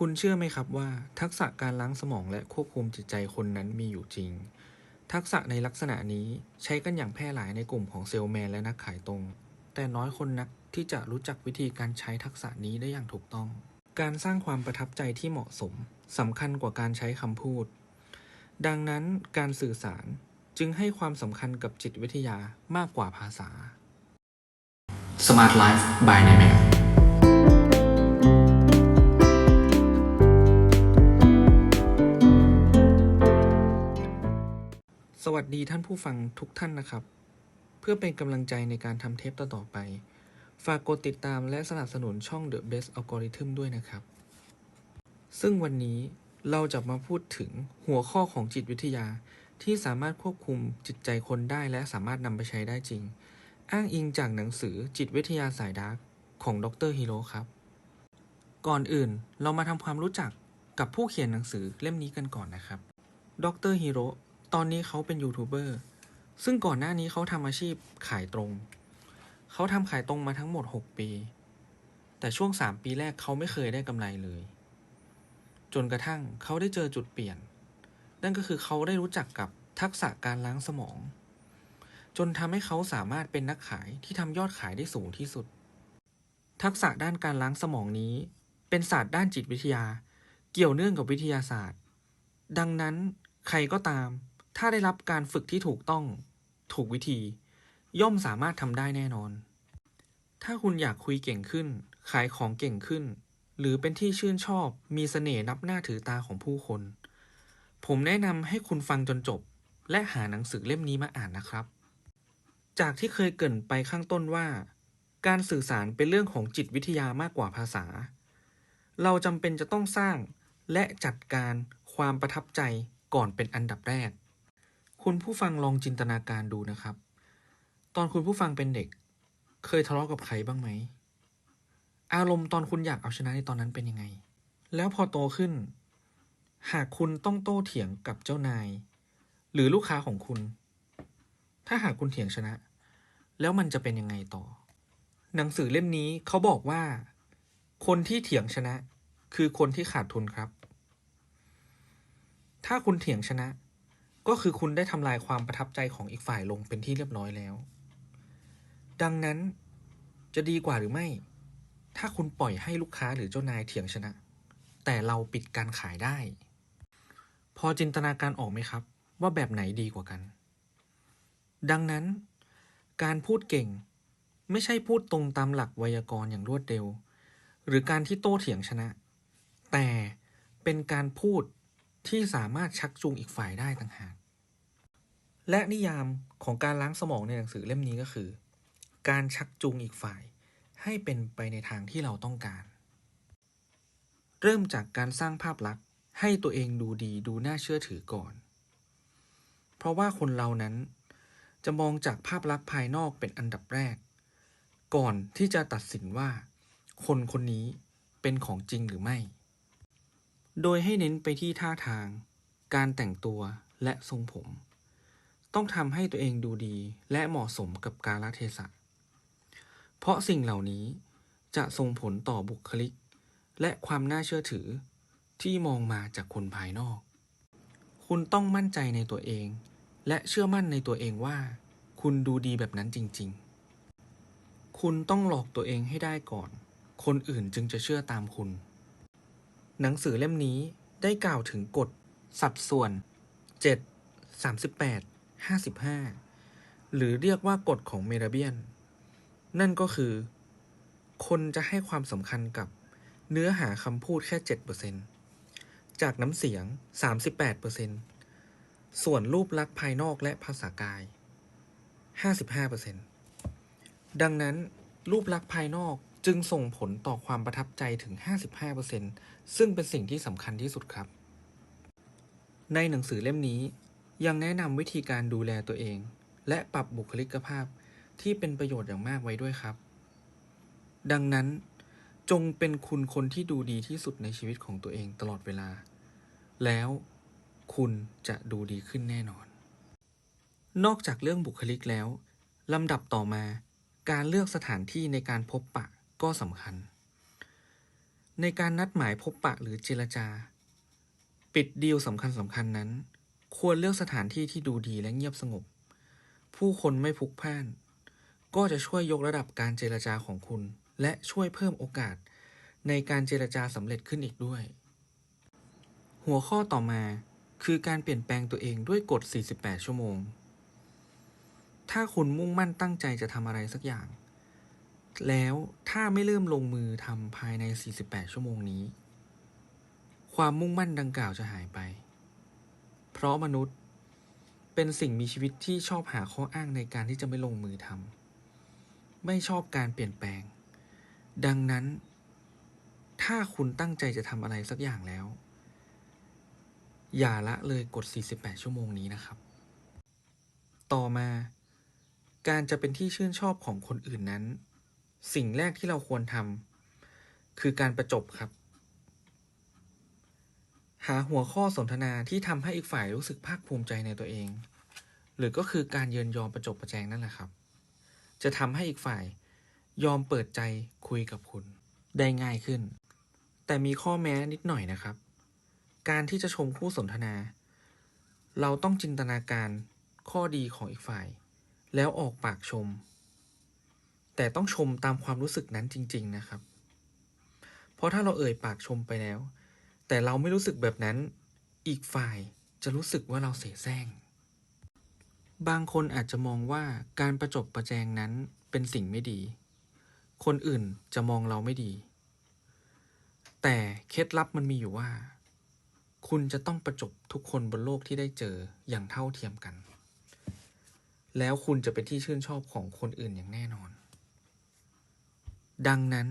คุณเชื่อไหมครับว่า ทักษะการล้างสมองและควบคุมจิตใจคนนั้นมีอยู่จริง ทักษะในลักษณะนี้ใช้กันอย่างแพร่หลายในกลุ่มของเซลส์แมนและนักขายตรง แต่น้อยคนนักที่จะรู้จักวิธีการใช้ทักษะนี้ได้อย่างถูกต้อง การสร้างความประทับใจที่เหมาะสมสำคัญกว่าการใช้คำพูด ดังนั้นการสื่อสารจึงให้ความสำคัญกับจิตวิทยามากกว่าภาษา Smart Life by นายแสวัสดีท่านผู้ฟังทุกท่านนะครับ เพื่อเป็นกำลังใจในการทำเทปต่อๆไป ฝากกดติดตามและสนับสนุนช่อง The Best Algorithm ด้วยนะครับ ซึ่งวันนี้เราจะมาพูดถึงหัวข้อของจิตวิทยาที่สามารถควบคุมจิตใจคนได้และสามารถนำไปใช้ได้จริง อ้างอิงจากหนังสือจิตวิทยาสายดาร์กของดรฮิโร่ครับ ก่อนอื่นเรามาทำความรู้จักกับผู้เขียนหนังสือเล่มนี้กันก่อนนะครับ ดรฮิโร่ ตอนนี้เขาเป็นยูทูบเบอร์ซึ่งก่อนหน้านี้เขาทำอาชีพขายตรง เขาทำขายตรงมาทั้งหมด 6 ปี แต่ช่วง 3 ปีแรกเขาไม่เคยได้กำไรเลย จนกระทั่งเขาได้เจอจุดเปลี่ยน นั่นก็คือเขาได้รู้จักกับทักษะการล้างสมอง จนทำให้เขาสามารถเป็นนักขายที่ทำยอดขายได้สูงที่สุด ทักษะด้านการล้างสมองนี้ เป็นศาสตร์ด้านจิตวิทยา เกี่ยวเนื่องกับวิทยาศาสตร์ ดังนั้นใครก็ตาม ถ้าได้รับการฝึกที่ถูกต้องถูกวิธี ย่อมสามารถทำได้แน่นอน ถ้าคุณอยากคุยเก่งขึ้น ขายของเก่งขึ้น หรือเป็นที่ชื่นชอบมีเสน่ห์นับหน้าถือตาของผู้คน ผมแนะนำให้คุณฟังจนจบ และหาหนังสือเล่มนี้มาอ่านนะครับ จากที่เคยเกรินไปข้างต้นว่า การสื่อสารเป็นเรื่องของจิตวิทยามากกว่าภาษา เราจำเป็นจะต้องสร้างและจัดการความประทับใจก่อนเป็นอันดับแรก คุณผู้ฟังลองจินตนาการดูนะครับ ตอนคุณผู้ฟังเป็นเด็ก เคยทะเลาะกับใครบ้างไหม อารมณ์ตอนคุณอยากเอาชนะในตอนนั้นเป็นยังไง แล้วพอโตขึ้น หากคุณต้องโต้เถียงกับเจ้านาย หรือลูกค้าของคุณ ถ้าหากคุณเถียงชนะ แล้วมันจะเป็นยังไงต่อ หนังสือเล่มนี้เขาบอกว่า คนที่เถียงชนะ คือคนที่ขาดทุนครับ ถ้าคุณเถียงชนะ ก็คือคุณได้ทำลายความประทับใจของอีกฝ่ายลงเป็นที่เรียบร้อยแล้ว ดังนั้นจะดีกว่าหรือไม่ ถ้าคุณปล่อยให้ลูกค้าหรือเจ้านายเถียงชนะ แต่เราปิดการขายได้ พอจินตนาการออกไหมครับ ว่าแบบไหนดีกว่ากัน ดังนั้น การพูดเก่ง ไม่ใช่พูดตรงตามหลักไวยากรณ์อย่างรวดเร็ว หรือการที่โต้เถียงชนะ แต่เป็นการพูด ที่สามารถชักจูงอีกฝ่ายได้ต่างหาก และนิยามของการล้างสมองในหนังสือเล่มนี้ก็คือ การชักจูงอีกฝ่ายให้เป็นไปในทางที่เราต้องการ เริ่มจากการสร้างภาพลักษณ์ให้ตัวเองดูดีดูน่าเชื่อถือก่อน เพราะว่าคนเรานั้นจะมองจากภาพลักษณ์ภายนอกเป็นอันดับแรก ก่อนที่จะตัดสินว่า คนคนนี้เป็นของจริงหรือไม่ โดยให้เน้นไปที่ท่าทาง การแต่งตัวและทรงผม ต้องทำให้ตัวเองดูดีและเหมาะสมกับกาลเทศะ เพราะสิ่งเหล่านี้จะส่งผลต่อบุคลิก และความน่าเชื่อถือที่มองมาจากคนภายนอก คุณต้องมั่นใจในตัวเอง และเชื่อมั่นในตัวเองว่า คุณดูดีแบบนั้นจริง ๆ คุณต้องหลอกตัวเองให้ได้ก่อน คนอื่นจึงจะเชื่อตามคุณ หนังสือเล่มนี้ได้กล่าวถึงกฎ สัดส่วน 7 38 55 หรือเรียกว่ากฎของเมราเบียน นั่นก็คือ คนจะให้ความสำคัญกับเนื้อหาคำพูดแค่ 7%จากน้ำเสียง 38%ส่วนรูปลักษณ์ภายนอกและภาษากาย 55%ดังนั้นรูปลักษณ์ภายนอก จึงส่งผลต่อความประทับใจถึง 55%ซึ่งเป็นสิ่งที่สำคัญที่สุดครับ ในหนังสือเล่มนี้ยังแนะนำวิธีการดูแลตัวเอง และปรับบุคลิกภาพที่เป็นประโยชน์อย่างมากไว้ด้วยครับ ดังนั้นจงเป็นคุณคนที่ดูดีที่สุดในชีวิตของตัวเองตลอดเวลา แล้วคุณจะดูดีขึ้นแน่นอน นอกจากเรื่องบุคลิกแล้วลำดับต่อมาการเลือกสถานที่ในการพบปะ ก็สำคัญ ในการนัดหมายพบปะหรือเจรจา ปิดดีลสำคัญสำคัญนั้น ควรเลือกสถานที่ที่ดูดีและเงียบสงบ ผู้คนไม่พลุกพล่าน ก็จะช่วยยกระดับการเจรจาของคุณ และช่วยเพิ่มโอกาส ในการเจรจาสำเร็จขึ้นอีกด้วย หัวข้อต่อมาคือการเปลี่ยนแปลงตัวเองด้วยกฎ 48 ชั่วโมง ถ้าคุณมุ่งมั่นตั้งใจจะทำอะไรสักอย่าง แล้วถ้าไม่เริ่มลงมือทำภายใน 48 ชั่วโมงนี้ ความมุ่งมั่นดังกล่าวจะหายไป เพราะมนุษย์เป็นสิ่งมีชีวิตที่ชอบหาข้ออ้างในการที่จะไม่ลงมือทำไม่ชอบการเปลี่ยนแปลง ดังนั้น ถ้าคุณตั้งใจจะทำอะไรสักอย่างแล้ว อย่าละเลยกด 48 ชั่วโมงนี้นะครับ ต่อมาการจะเป็นที่ชื่นชอบของคนอื่นนั้น สิ่งแรกที่เราควรทำคือการประจบครับ หาหัวข้อสนทนาที่ทำให้อีกฝ่ายรู้สึกภาคภูมิใจในตัวเอง หรือก็คือการเยินยอมประจบประแจงนั่นแหละครับ จะทำให้อีกฝ่ายยอมเปิดใจคุยกับคุณ ได้ง่ายขึ้น แต่มีข้อแม้นิดหน่อยนะครับ การที่จะชมคู่สนทนา เราต้องจินตนาการข้อดีของอีกฝ่าย แล้วออกปากชม แต่ต้องชมตามความรู้สึกนั้นจริง ๆ นะครับ เพราะถ้าเราเอ่ยปากชมไปแล้ว แต่เราไม่รู้สึกแบบนั้น อีกฝ่ายจะรู้สึกว่าเราเสแสร้ง บางคนอาจจะมองว่าการประจบประแจงนั้นเป็นสิ่งไม่ดี คนอื่นจะมองเราไม่ดี แต่เคล็ดลับมันมีอยู่ว่า คุณจะต้องประจบทุกคนบนโลกที่ได้เจออย่างเท่าเทียมกัน แล้วคุณจะเป็นที่ชื่นชอบของคนอื่นอย่างแน่นอน ดังนั้น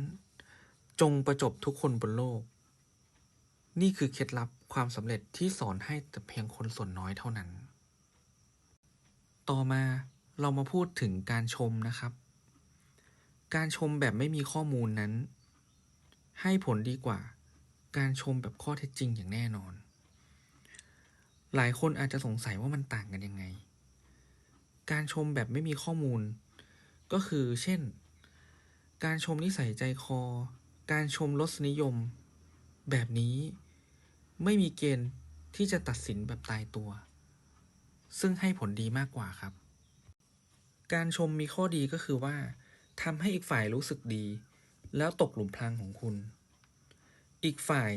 จงประจบทุกคนบนโลก นี่คือเคล็ดลับความสำเร็จที่สอนให้แต่เพียงคนส่วนน้อยเท่านั้น ต่อมาเรามาพูดถึงการชมนะครับ การชมแบบไม่มีข้อมูลนั้น ให้ผลดีกว่า การชมแบบข้อเท็จจริงอย่างแน่นอน หลายคนอาจจะสงสัยว่ามันต่างกันยังไง การชมแบบไม่มีข้อมูล ก็คือเช่น การชมนิสัยใจคอ การชมรสนิยม แบบนี้ไม่มีเกณฑ์ที่จะตัดสินแบบตายตัว ซึ่งให้ผลดีมากกว่าครับ การชมมีข้อดีก็คือว่าทำให้อีกฝ่ายรู้สึกดี แล้วตกหลุมพรางของคุณ อีกฝ่าย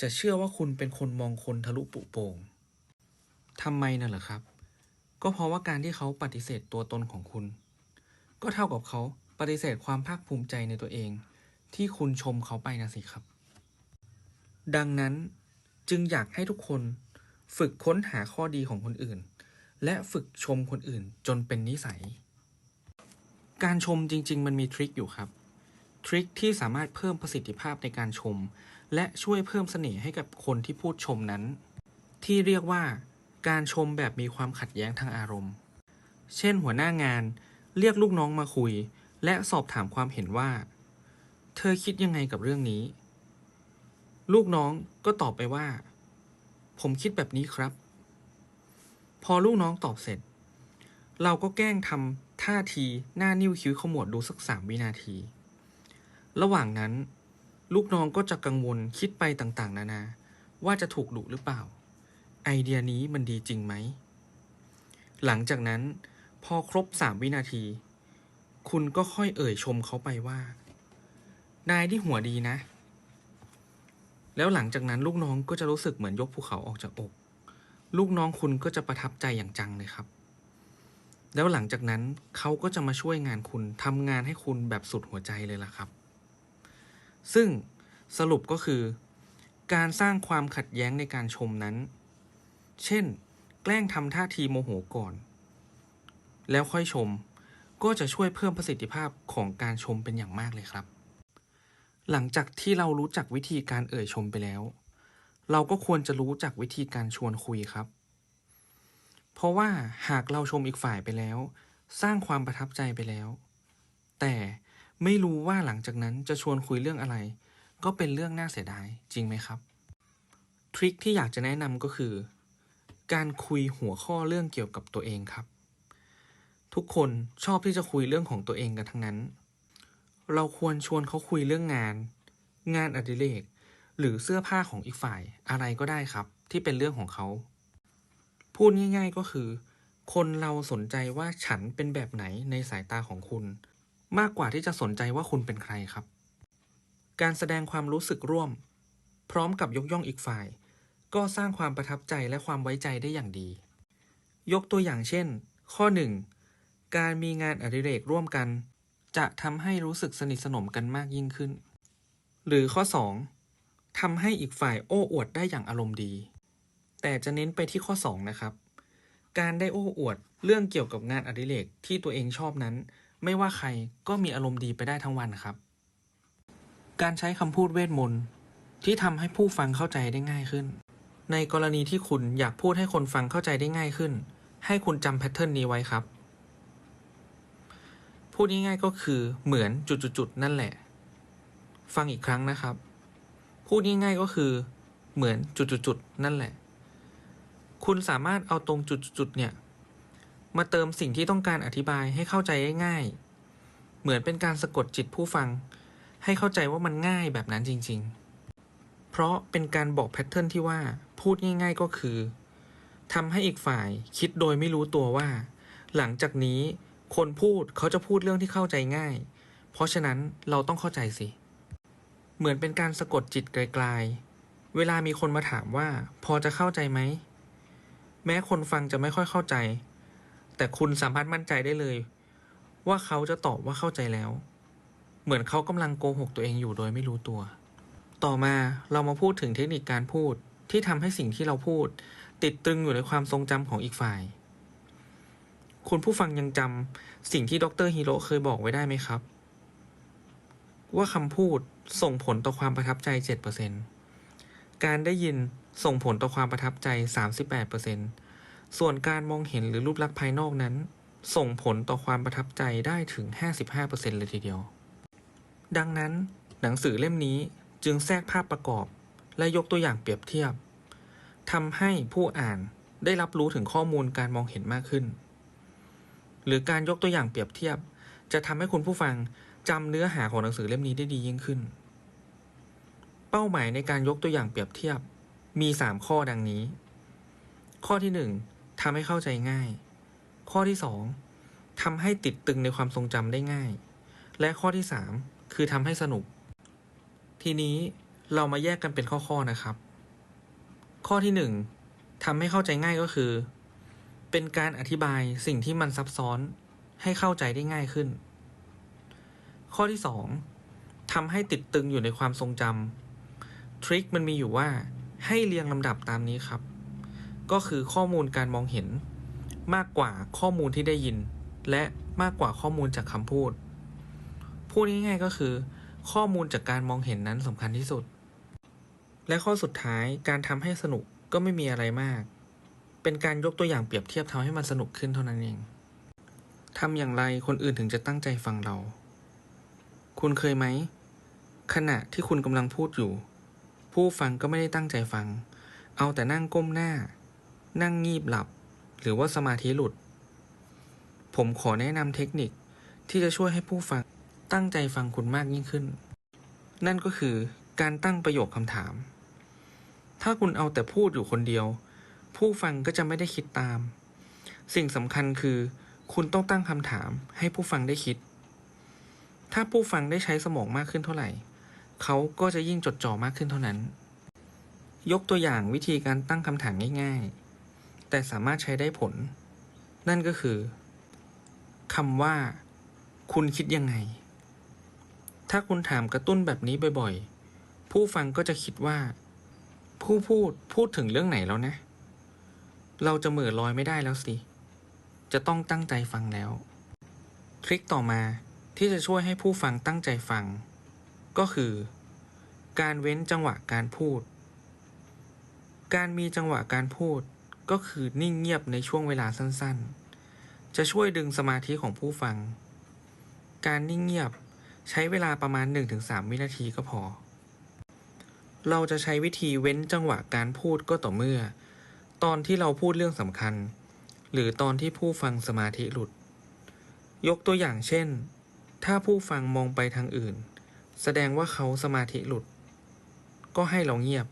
จะเชื่อว่าคุณเป็นคนมองคนทะลุปุโปงทำไมน่ะเหรอครับ ก็เพราะว่าการที่เขาปฏิเสธตัวตนของคุณ ก็เท่ากับเขา ปฏิเสธความภาคภูมิใจในตัวเอง ที่คุณชมเขาไปนะสิครับ ดังนั้นจึงอยากให้ทุกคนฝึกค้นหาข้อดีของคนอื่น และฝึกชมคนอื่นจนเป็นนิสัย การชมจริง ๆ มันมีทริคอยู่ครับ ทริคที่สามารถเพิ่มประสิทธิภาพในการชม และช่วยเพิ่มเสน่ห์ให้กับคนที่พูดชมนั้น ที่เรียกว่าการชมแบบมีความขัดแย้งทางอารมณ์ เช่นหัวหน้างานเรียกลูกน้องมาคุย และสอบถามความเห็นว่า เธอคิดยังไงกับเรื่องนี้ ลูกน้องก็ตอบไปว่า ผมคิดแบบนี้ครับ พอลูกน้องตอบเสร็จ เราก็แกล้งทำท่าทีหน้านิ้วคิ้วขมวดดูสักสามวินาที ระหว่างนั้น ลูกน้องก็จะกังวลคิดไปต่างๆ นานา ว่าจะถูกดุหรือเปล่า ไอเดียนี้มันดีจริงไหม หลังจากนั้น พอครบสามวินาที คุณก็ค่อยเอ่ยชมเขาไปว่า นายที่หัวดีนะ แล้วหลังจากนั้นลูกน้องก็จะรู้สึกเหมือนยกภูเขาออกจากอก ลูกน้องคุณก็จะประทับใจอย่างจังเลยครับ แล้วหลังจากนั้นเขาก็จะมาช่วยงานคุณทำงานให้คุณแบบสุดหัวใจเลยล่ะครับ ซึ่งสรุปก็คือ การสร้างความขัดแย้งในการชมนั้น เช่น แกล้งทำท่าทีโมโหก่อน แล้วค่อยชม ก็จะช่วยเพิ่มประสิทธิภาพของการชมเป็นอย่างมากเลยครับ หลังจากที่เรารู้จักวิธีการเอ่ยชมไปแล้ว เราก็ควรจะรู้จักวิธีการชวนคุยครับ เพราะว่าหากเราชมอีกฝ่ายไปแล้ว สร้างความประทับใจไปแล้ว แต่ไม่รู้ว่าหลังจากนั้นจะชวนคุยเรื่องอะไร ก็เป็นเรื่องน่าเสียดายจริงไหมครับ ทริคที่อยากจะแนะนำก็คือ การคุยหัวข้อเรื่องเกี่ยวกับตัวเองครับ ทุกคนชอบที่จะคุยเรื่องของตัวเองกันทั้งนั้น เราควรชวนเขาคุยเรื่องงาน งานอดิเรก หรือเสื้อผ้าของอีกฝ่ายอะไรก็ได้ครับ ที่เป็นเรื่องของเขา พูดง่าย ๆก็คือ คนเราสนใจว่าฉันเป็นแบบไหนในสายตาของคุณ มากกว่าที่จะสนใจว่าคุณเป็นใครครับ การแสดงความรู้สึกร่วม พร้อมกับยกย่องอีกฝ่าย ก็สร้างความประทับใจและความไว้ใจได้อย่างดี ยกตัวอย่างเช่น ข้อ 1 การมีงานอดิเรกร่วมกัน จะทำให้รู้สึกสนิทสนมกันมากยิ่งขึ้น หรือข้อ 2ทำให้อีกฝ่ายโอ้อวดได้อย่างอารมณ์ดี แต่จะเน้นไปที่ข้อ 2 นะครับ การได้โอ้อวดเรื่องเกี่ยวกับงานอดิเรกที่ตัวเองชอบนั้น ไม่ว่าใครก็มีอารมณ์ดีไปได้ทั้งวันครับ การใช้คำพูดเวทมนต์ที่ทำให้ผู้ฟังเข้าใจได้ง่ายขึ้น ในกรณีที่คุณอยากพูดให้คนฟังเข้าใจได้ง่ายขึ้น ให้คุณจำแพทเทิร์นนี้ไว้ครับ พูดง่ายๆก็คือเหมือนจุดๆๆนั่นแหละ ฟังอีกครั้งนะครับ พูดง่ายๆก็คือ เหมือนจุดๆๆนั่นแหละ คุณสามารถเอาตรงจุดๆๆเนี่ย มาเติมสิ่งที่ต้องการอธิบายให้เข้าใจง่ายๆเหมือนเป็นการสะกดจิตผู้ฟัง ให้เข้าใจว่ามันง่ายแบบนั้นจริง ๆ เพราะเป็นการบอกแพทเทิร์นที่ว่าพูดง่าย ๆก็คือทำให้อีกฝ่ายคิดโดยไม่รู้ตัวว่า หลังจากนี้ คนพูดเขาจะพูดเรื่องที่เข้าใจง่าย เพราะฉะนั้นเราต้องเข้าใจสิ เหมือนเป็นการสะกดจิตไกลๆ เวลามีคนมาถามว่า พอจะเข้าใจไหม แม้คนฟังจะไม่ค่อยเข้าใจ แต่คุณสามารถมั่นใจได้เลย ว่าเขาจะตอบว่าเข้าใจแล้ว เหมือนเขากำลังโกหกตัวเองอยู่โดยไม่รู้ตัว ต่อมาเรามาพูดถึงเทคนิคการพูดที่ทำให้สิ่งที่เราพูด ติดตรึงอยู่ในความทรงจำของอีกฝ่าย คุณผู้ฟังยังจำสิ่งที่ดรฮีโร่เคยบอกไว้ได้ไหมครับ ว่าคำพูดส่งผลต่อความประทับใจ 7%การได้ยินส่งผลต่อความประทับใจ 38%ส่วนการมองเห็นหรือรูปลักษณ์ภายนอกนั้น ส่งผลต่อความประทับใจได้ถึง 55%เลยทีเดียว ดังนั้น หนังสือเล่มนี้จึงแทรกภาพประกอบ และยกตัวอย่างเปรียบเทียบทำให้ผู้อ่านได้รับรู้ถึงข้อมูลการมองเห็นมากขึ้น หรือการยกตัวอย่างเปรียบเทียบ จะทำให้คุณผู้ฟังจำเนื้อหาของหนังสือเล่มนี้ได้ดียิ่งขึ้น เป้าหมายในการยกตัวอย่างเปรียบเทียบ มี 3 ข้อดังนี้ ข้อที่ 1ทำให้เข้าใจง่าย ข้อที่ 2ทำให้ติดตึงในความทรงจำได้ง่าย และข้อที่ 3 คือทำให้สนุก ทีนี้เรามาแยกกันเป็นข้อๆนะครับ ข้อที่ 1ทำให้เข้าใจง่ายก็คือ เป็นการอธิบายสิ่งที่มันซับซ้อนให้เข้าใจได้ง่ายขึ้น ข้อที่ 2ทำให้ติดตึงอยู่ในความทรงจำทริคมันมีอยู่ว่าให้เรียงลำดับตามนี้ครับ ก็คือข้อมูลการมองเห็น มากกว่าข้อมูลที่ได้ยิน และมากกว่าข้อมูลจากคำพูด พูดง่ายๆก็คือ ข้อมูลจากการมองเห็นนั้นสำคัญที่สุด และข้อสุดท้ายการทำให้สนุกก็ไม่มีอะไรมาก เป็นการยกตัวอย่างเปรียบเทียบทำให้มันสนุกขึ้นเท่านั้นเองทำอย่างไรคนอื่นถึงจะตั้งใจฟังเรา คุณเคยไหม ขณะที่คุณกำลังพูดอยู่ ผู้ฟังก็ไม่ได้ตั้งใจฟัง เอาแต่นั่งก้มหน้า นั่งงีบหลับ หรือว่าสมาธิหลุด ผมขอแนะนำเทคนิคที่จะช่วยให้ผู้ฟังตั้งใจฟังคุณมากยิ่งขึ้น นั่นก็คือการตั้งประโยคคำถาม ถ้าคุณเอาแต่พูดอยู่คนเดียว ผู้ฟังก็จะไม่ได้คิดตาม สิ่งสำคัญคือ คุณต้องตั้งคำถามให้ผู้ฟังได้คิด ถ้าผู้ฟังได้ใช้สมองมากขึ้นเท่าไหร่ เขาก็จะยิ่งจดจ่อมากขึ้นเท่านั้น ยกตัวอย่างวิธีการตั้งคำถามง่ายๆ แต่สามารถใช้ได้ผล นั่นก็คือคำว่า คุณคิดยังไง ถ้าคุณถามกระตุ้นแบบนี้บ่อยๆ ผู้ฟังก็จะคิดว่า ผู้พูดพูดถึงเรื่องไหนแล้วนะ เราจะเหม่อลอยไม่ได้แล้วสิ จะต้องตั้งใจฟังแล้ว ทริคต่อมาที่จะช่วยให้ผู้ฟังตั้งใจฟัง ก็คือ การเว้นจังหวะการพูด การมีจังหวะการพูดก็คือนิ่งเงียบในช่วงเวลาสั้นๆ จะช่วยดึงสมาธิของผู้ฟัง การนิ่งเงียบใช้เวลาประมาณ 1-3 วินาทีก็พอ เราจะใช้วิธีเว้นจังหวะการพูดก็ต่อเมื่อ ตอนที่เราพูดเรื่องสำคัญ หรือตอนที่ผู้ฟังสมาธิหลุด ยกตัวอย่างเช่น ถ้าผู้ฟังมองไปทางอื่น แสดงว่าเขาสมาธิหลุด ก็ให้เราเงียบ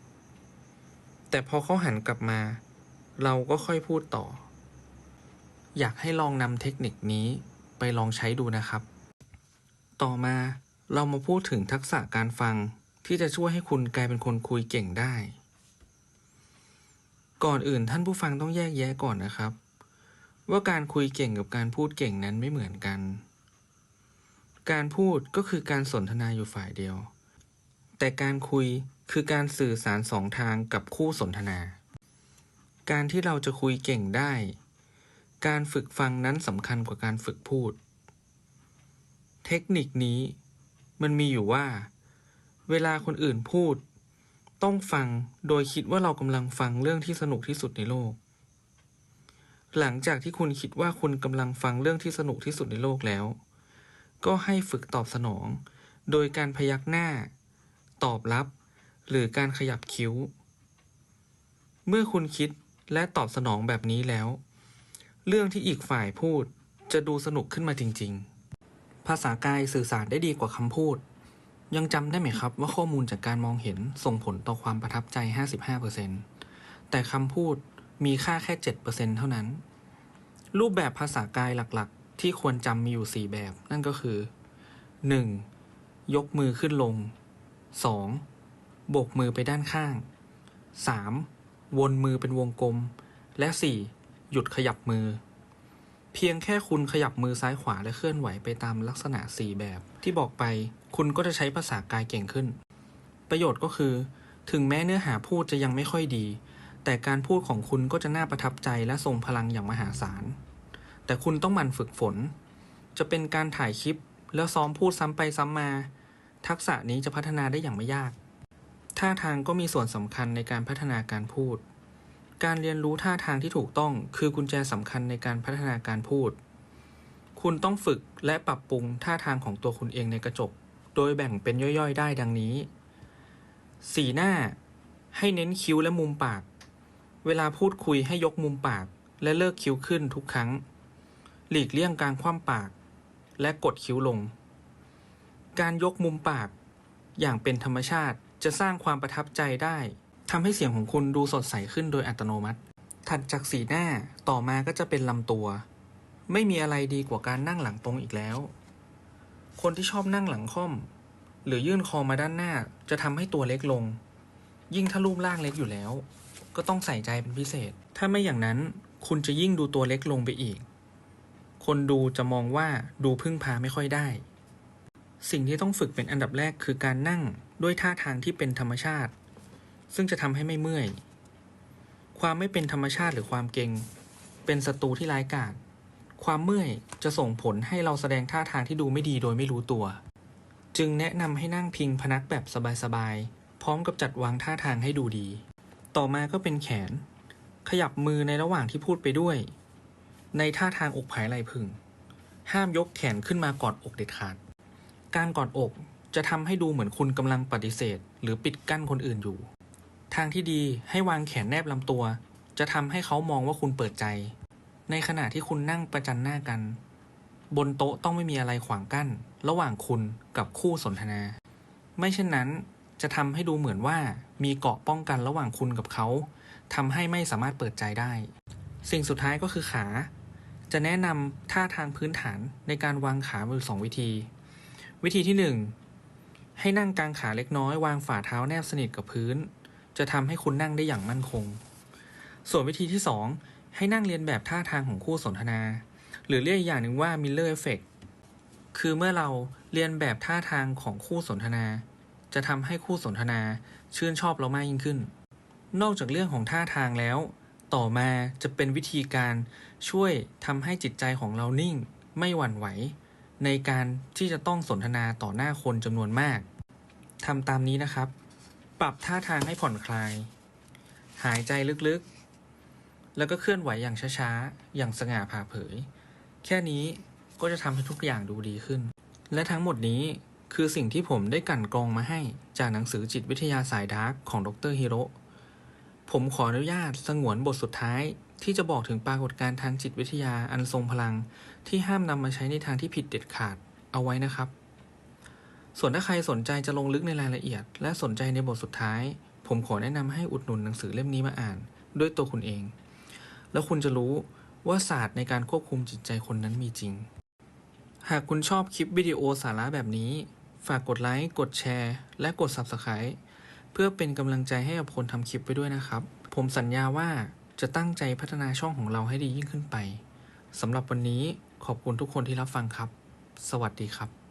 แต่พอเขาหันกลับมา เราก็ค่อยพูดต่อ อยากให้ลองนำเทคนิคนี้ไปลองใช้ดูนะครับ ต่อมาเรามาพูดถึงทักษะการฟังที่จะช่วยให้คุณกลายเป็นคนคุยเก่งได้ ก่อนอื่นท่านผู้ฟังต้องแยกแยะก่อนนะครับ ว่าการคุยเก่งกับการพูดเก่งนั้นไม่เหมือนกัน การพูดก็คือการสนทนาอยู่ฝ่ายเดียว แต่การคุยคือการสื่อสารสองทางกับคู่สนทนา การที่เราจะคุยเก่งได้ การฝึกฟังนั้นสำคัญกว่าการฝึกพูด เทคนิคนี้มันมีอยู่ว่า เวลาคนอื่นพูด ต้องฟังโดยคิดว่าเรากำลังฟังเรื่องที่สนุกที่สุดในโลก หลังจากที่คุณคิดว่าคุณกำลังฟังเรื่องที่สนุกที่สุดในโลกแล้ว ก็ให้ฝึกตอบสนอง โดยการพยักหน้า ตอบรับ หรือการขยับคิ้ว เมื่อคุณคิดและตอบสนองแบบนี้แล้ว เรื่องที่อีกฝ่ายพูดจะดูสนุกขึ้นมาจริง ๆ ภาษากายสื่อสารได้ดีกว่าคำพูด ยังจำได้ไหมครับว่าข้อมูลจากการมองเห็นส่งผลต่อความประทับใจ 55%แต่คำพูดมีค่าแค่ 7%เท่านั้น รูปแบบภาษากายหลักๆ ที่ควรจำมีอยู่ 4 แบบ นั่นก็คือ 1. ยกมือขึ้นลง 2. โบกมือไปด้านข้าง 3. วนมือเป็นวงกลม และ 4. หยุดขยับมือ พียงแค่คุณขยับมือซ้ายขวาและเคลื่อนไหวไปตามลักษณะ 4 แบบ ที่บอกไป คุณก็จะใช้ภาษากายเก่งขึ้น ประโยชน์ก็คือ ถึงแม้เนื้อหาพูดจะยังไม่ค่อยดี แต่การพูดของคุณก็จะน่าประทับใจและทรงพลังอย่างมหาศาล แต่คุณต้องหมั่นฝึกฝน จะเป็นการถ่ายคลิป แล้วซ้อมพูดซ้ำไปซ้ำมา ทักษะนี้จะพัฒนาได้อย่างไม่ยาก ท่าทางก็มีส่วนสำคัญในการพัฒนาการพูด การเรียนรู้ท่าทางที่ถูกต้องคือกุญแจสำคัญในการพัฒนาการพูด คุณต้องฝึกและปรับปรุงท่าทางของตัวคุณเองในกระจก โดยแบ่งเป็นย่อยๆ ได้ดังนี้ สีหน้า ให้เน้นคิ้วและมุมปาก เวลาพูดคุยให้ยกมุมปาก และเลิกคิ้วขึ้นทุกครั้ง หลีกเลี่ยงการคว่ำปาก และกดคิ้วลง การยกมุมปาก อย่างเป็นธรรมชาติจะสร้างความประทับใจได้ ทำให้เสียงของคุณดูสดใสขึ้นโดยอัตโนมัติ ถัดจากสีหน้าต่อมาก็จะเป็นลำตัว ไม่มีอะไรดีกว่าการนั่งหลังตรงอีกแล้ว คนที่ชอบนั่งหลังค่อม หรือยื่นคอมาด้านหน้าจะทำให้ตัวเล็กลง ยิ่งถ้ารูปร่างเล็กอยู่แล้ว ก็ต้องใส่ใจเป็นพิเศษ ถ้าไม่อย่างนั้นคุณจะยิ่งดูตัวเล็กลงไปอีก คนดูจะมองว่าดูพึ่งพาไม่ค่อยได้ สิ่งที่ต้องฝึกเป็นอันดับแรกคือการนั่งด้วยท่าทางที่เป็นธรรมชาติ ซึ่งจะทำให้ไม่เมื่อย ความไม่เป็นธรรมชาติหรือความเก่ง เป็นศัตรูที่ร้ายกาจความเมื่อยจะส่งผลให้เราแสดงท่าทางที่ดูไม่ดีโดยไม่รู้ตัว จึงแนะนำให้นั่งพิงพนักแบบสบายๆ พร้อมกับจัดวางท่าทางให้ดูดี ต่อมาก็เป็นแขน ขยับมือในระหว่างที่พูดไปด้วย ในท่าทางอกผายไหลพึง ห้ามยกแขนขึ้นมากอดอกเด็ดขาด การกอดอกจะทำให้ดูเหมือนคุณกำลังปฏิเสธ หรือปิดกั้นคนอื่นอยู่ ทางที่ดีให้วางแขนแนบลำตัว จะทำให้เขามองว่าคุณเปิดใจ ในขณะที่คุณนั่งประจันหน้ากัน บนโต๊ะต้องไม่มีอะไรขวางกั้น ระหว่างคุณกับคู่สนทนา ไม่เช่นนั้นจะทำให้ดูเหมือนว่ามีเกาะป้องกันระหว่างคุณกับเขาทำให้ไม่สามารถเปิดใจได้ สิ่งสุดท้ายก็คือขา จะแนะนำท่าทางพื้นฐานในการวางขาอยู่สองวิธี วิธีที่หนึ่งให้นั่งกลางขาเล็กน้อยวางฝ่าเท้าแนบสนิทกับพื้น จะทำให้คุณนั่งได้อย่างมั่นคง ส่วนวิธีที่สองให้นั่งเรียนแบบท่าทางของคู่สนทนา หรือเรียกอีกอย่างหนึ่งว่า Miller Effect คือเมื่อเราเรียนแบบท่าทางของคู่สนทนา จะทำให้คู่สนทนาชื่นชอบเรามากยิ่งขึ้น นอกจากเรื่องของท่าทางแล้ว ต่อมาจะเป็นวิธีการช่วยทำให้จิตใจของเรานิ่ง ไม่หวั่นไหว ในการที่จะต้องสนทนาต่อหน้าคนจำนวนมากทำตามนี้นะครับ ปรับท่าทางให้ผ่อนคลาย หายใจลึกๆ แล้วก็เคลื่อนไหวอย่างช้าๆ อย่างสง่าผ่าเผย แค่นี้ก็จะทำให้ทุกอย่างดูดีขึ้น และทั้งหมดนี้คือสิ่งที่ผมได้กั่นกรองมาให้จากหนังสือจิตวิทยาสายดาร์กของดรฮิโร่ผมขออนุญาตสงวนบทสุดท้ายที่จะบอกถึงปรากฏการณ์ทางจิตวิทยาอันทรงพลัง ที่ห้ามนำมาใช้ในทางที่ผิดเด็ดขาดเอาไว้นะครับ ส่วนถ้าใครสนใจจะลงลึกในรายละเอียด และสนใจในบทสุดท้าย ผมขอแนะนำให้อุดหนุนหนังสือเล่มนี้มาอ่าน ด้วยตัวคุณเอง แล้วคุณจะรู้ว่าศาสตร์ในการควบคุมจิตใจคนนั้นมีจริง หากคุณชอบคลิปวิดีโอสาระแบบนี้ ฝากกดไลค์ กดแชร์ และกด Subscribe เพื่อเป็นกำลังใจให้กับคนทำคลิปไปด้วยนะครับ ผมสัญญาว่าจะตั้งใจพัฒนาช่องของเราให้ดียิ่งขึ้นไปสำหรับวันนี้ขอบคุณทุกคนที่รับฟังครับ สวัสดีครับ